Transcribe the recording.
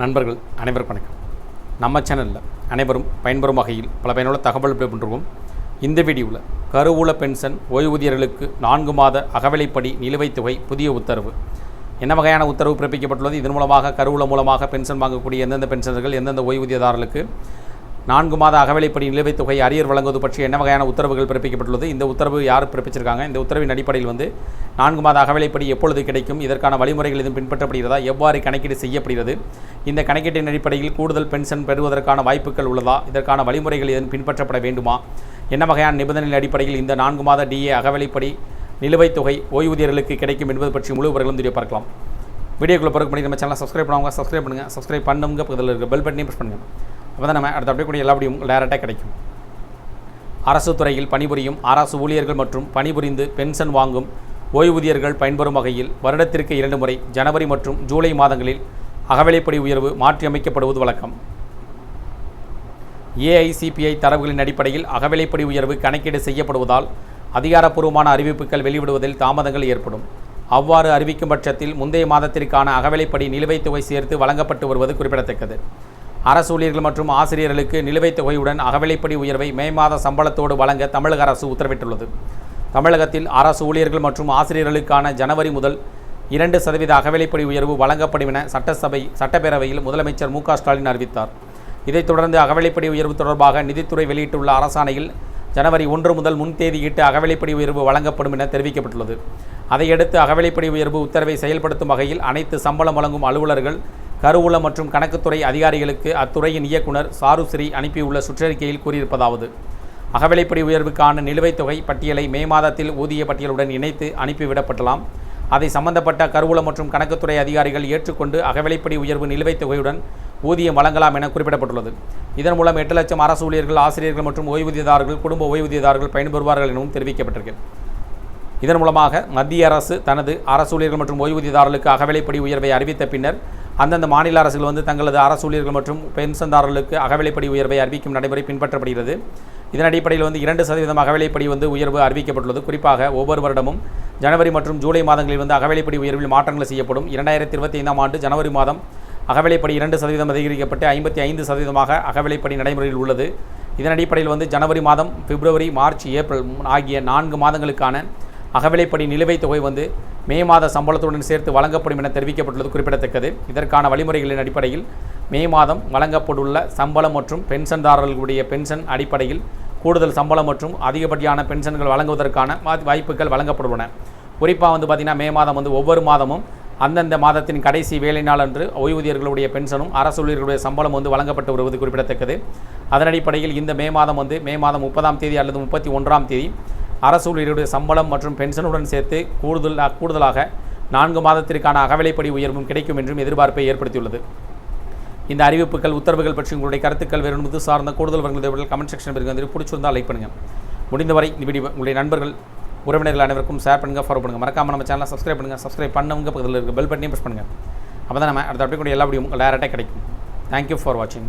நண்பர்கள் அனைவருக்கும் வணக்கம். நம்ம சேனலில் அனைவரும் பயன்பெறும் வகையில் பல பயனுள்ள தகவல் பண்ணிருக்கோம் இந்த வீடியோவில் கருவூல பென்ஷன் ஓய்வூதியர்களுக்கு நான்கு மாத அகவிலைப்படி நிலுவைத் தொகை புதிய உத்தரவு. என்ன வகையான உத்தரவு பிறப்பிக்கப்பட்டுள்ளது? இதன் மூலமாக கருவூல மூலமாக பென்ஷன் வாங்கக்கூடிய எந்தெந்த பென்ஷனர்கள் எந்தெந்த ஓய்வூதியதாரர்களுக்கு நான்கு மாத அகவிலைப்படி நிலுவைத் தொகை அரியர் வழங்குவது பற்றி என்ன வகையான உத்தரவுகள் பிறப்பிக்கப்பட்டுள்ளது? இந்த உத்தரவு யார் பிறப்பிச்சிருக்காங்க? இந்த உத்தரவின் அடிப்படையில் வந்து நான்கு மாத அகவிலைப்படி எப்பொழுது கிடைக்கும்? இதற்கான வழிமுறைகள் எதுவும் பின்பற்றப்படுகிறதா? எவ்வாறு கணக்கீடு செய்யப்படுகிறது? இந்த கணக்கீட்டின் அடிப்படையில் கூடுதல் பென்ஷன் பெறுவதற்கான வாய்ப்புகள் உள்ளதா? இதற்கான வழிமுறைகள் எதுவும் பின்பற்றப்பட வேண்டுமா? என்ன வகையான நிபந்தனைகள் அடிப்படையில் இந்த நான்கு மாத டிஏ அகவிலைப்படி நிலுவைத் தொகை ஓய்வூதியர்களுக்கு கிடைக்கும் என்பது பற்றி முழு விவரங்களும் தெரிய பார்க்கலாம். வீடியோக்குள்ளே பிறகு பண்ணி நம்ம சேனலை சப்ஸ்கிரைப் பண்ணுவாங்க சப்ஸ்கிரைப் பண்ணுங்கள் சப்ஸ்கிரைப் பண்ணுங்க பக்கத்தில் இருக்க பெல் பட்டனையும் ப்ரெஸ் பண்ணுங்கள் அப்போ தான் நம்ம அடுத்த அப்படியே கூட எல்லா வீடியும் டேரெக்டாக கிடைக்கும். அரசு துறையில் பணிபுரியும் அரசு ஊழியர்கள் மற்றும் பணிபுரிந்து பென்ஷன் வாங்கும் ஓய்வூதியர்கள் பயன்பெறும் வகையில் வருடத்திற்கு இரண்டு முறை ஜனவரி மற்றும் ஜூலை மாதங்களில் அகவிலைப்படி உயர்வு மாற்றியமைக்கப்படுவது வழக்கம். ஏஐசிபிஐ தரவுகளின் அடிப்படையில் அகவிலைப்படி உயர்வு கணக்கீடு செய்யப்படுவதால் அதிகாரப்பூர்வமான அறிவிப்புகள் வெளியிடுவதில் தாமதங்கள் ஏற்படும். அவ்வாறு அறிவிக்கும் பட்சத்தில் முந்தைய மாதத்திற்கான அகவிலைப்படி நிலுவைத் தொகை சேர்த்து வழங்கப்பட்டு வருவது குறிப்பிடத்தக்கது. அரசு ஊழியர்கள் மற்றும் ஆசிரியர்களுக்கு நிலுவைத் தொகையுடன் அகவிலைப்படி உயர்வை மே மாத சம்பளத்தோடு வழங்க தமிழக அரசு உத்தரவிட்டுள்ளது. தமிழகத்தில் அரசு ஊழியர்கள் மற்றும் ஆசிரியர்களுக்கான ஜனவரி முதல் இரண்டு சதவீத அகவிலைப்படி உயர்வு வழங்கப்படும் என சட்டசபை சட்டப்பேரவையில் முதலமைச்சர் மு ஸ்டாலின் அறிவித்தார். இதைத் தொடர்ந்து அகவிலைப்படி உயர்வு தொடர்பாக நிதித்துறை வெளியிட்டுள்ள அரசாணையில் ஜனவரி ஒன்று முதல் முன்தேதியிட்டு அகவிலைப்படி உயர்வு வழங்கப்படும் என தெரிவிக்கப்பட்டுள்ளது. அதையடுத்து அகவிலைப்படி உயர்வு உத்தரவை செயல்படுத்தும் வகையில் அனைத்து சம்பளம் வழங்கும் அலுவலர்கள் கருவூல மற்றும் கணக்குத்துறை அதிகாரிகளுக்கு அத்துறையின் இயக்குனர் சாருஸ்ரீ அனுப்பியுள்ள சுற்றறிக்கையில் கூறியிருப்பதாவது அகவிலைப்படி உயர்வுக்கான நிலுவைத் தொகை பட்டியலை மே மாதத்தில் ஊதிய பட்டியலுடன் இணைத்து அனுப்பிவிடப்பட்டலாம் அதை சம்பந்தப்பட்ட கருவூல மற்றும் கணக்குத்துறை அதிகாரிகள் ஏற்றுக்கொண்டு அகவிலைப்படி உயர்வு நிலுவைத் தொகையுடன் ஊதியம் வழங்கலாம் என குறிப்பிடப்பட்டுள்ளது. இதன் மூலம் எட்டு லட்சம் அரசு ஊழியர்கள் ஆசிரியர்கள் மற்றும் ஓய்வூதியதாரர்கள் குடும்ப ஓய்வூதியதாரர்கள் பயன்பெறுவார்கள் எனவும் தெரிவிக்கப்பட்டிருக்கிறது இதன் மூலமாக மத்திய அரசு தனது அரசு ஊழியர்கள் மற்றும் ஓய்வூதியதாரர்களுக்கு அகவிலைப்படி உயர்வை அறிவித்த பின்னர் அந்தந்த மாநில அரசுகள் வந்து தங்களது அரசு ஊழியர்கள் மற்றும் பென்ஷன்தாரர்களுக்கு அகவிலைப்படி உயர்வை அறிவிக்கும் நடைமுறை பின்பற்றப்படுகிறது. இதன் அடிப்படையில் வந்து இரண்டு சதவீதம் அகவிலைப்படி வந்து உயர்வு அறிவிக்கப்பட்டுள்ளது. குறிப்பாக ஒவ்வொரு வருடமும் ஜனவரி மற்றும் ஜூலை மாதங்களில் வந்து அகவிலைப்படி உயர்வில் மாற்றங்கள் செய்யப்படும். இரண்டாயிரத்தி இருபத்தி ஐந்தாம் ஆண்டு ஜனவரி மாதம் அகவிலைப்படி இரண்டு சதவீதம் அதிகரிக்கப்பட்டு ஐம்பத்தி ஐந்து சதவீதமாக அகவிலைப்படி நடைமுறையில் உள்ளது. இதன் அடிப்படையில் வந்து ஜனவரி மாதம் பிப்ரவரி மார்ச் ஏப்ரல் ஆகிய நான்கு மாதங்களுக்கான அகவிலைப்படி நிலுவைத் தொகை வந்து மே மாத சம்பளத்துடன் சேர்த்து வழங்கப்படும் என தெரிவிக்கப்பட்டுள்ளது குறிப்பிடத்தக்கது. இதற்கான வழிமுறைகளின் அடிப்படையில் மே மாதம் வழங்கப்பட்டுள்ள சம்பளம் மற்றும் பென்ஷன்தாரர்களுடைய பென்ஷன் அடிப்படையில் கூடுதல் சம்பளம் மற்றும் அதிகப்படியான பென்ஷன்கள் வழங்குவதற்கான வாய்ப்புகள் வழங்கப்படுவன. குறிப்பாக வந்து பார்த்திங்கன்னா மே மாதம் வந்து ஒவ்வொரு மாதமும் அந்தந்த மாதத்தின் கடைசி வேலை நாள் அன்று ஓய்வூதியர்களுடைய பென்ஷனும் அரசு ஊழியர்களுடைய சம்பளம் வந்து வழங்கப்பட்டு வருவது குறிப்பிடத்தக்கது. அதன் அடிப்படையில் இந்த மே மாதம் வந்து மே மாதம் முப்பதாம் தேதி அல்லது முப்பத்தி ஒன்றாம் தேதி அரசு ஊழியர்களுடைய சம்பளம் மற்றும் பென்ஷனுடன் சேர்த்து கூடுதல் கூடுதலாக நான்கு மாதத்திற்கான அகவிலைப்படி உயர்வும் கிடைக்கும் என்றும் எதிர்பார்ப்பை ஏற்படுத்தியுள்ளது. இந்த அறிவிப்புகள் உத்தரவுகள் பற்றி உங்களுடைய கருத்துக்கள் வேறு என்பது சார்ந்த கூடுதல் விவரங்கள் கமெண்ட் செக்ஷன் பிறகு வந்து பிடிச்சிருந்தால் லைக் பண்ணுங்கள் முடிந்தவரை இந்த வீடியோ உங்களுடைய நண்பர்கள் உறவினர்கள் அனைவருக்கும் ஷேர் பண்ணுங்கள் ஃபாலோ பண்ணுங்கள் மறக்காமல் நம்ம சேனலை சப்ஸ்கிரைப் பண்ணுங்கள் சப்ஸ்கிரைப் பண்ணுங்க பக்கத்தில் இருக்க பெல் பட்டனையும் ப்ரெஸ் பண்ணுங்கள் அப்போ தான் நம்ம அடுத்த அப்படி கூட எல்லா வீடியோ டேரெக்டாக கிடைக்கும். தேங்க்யூ ஃபார் வாட்சிங்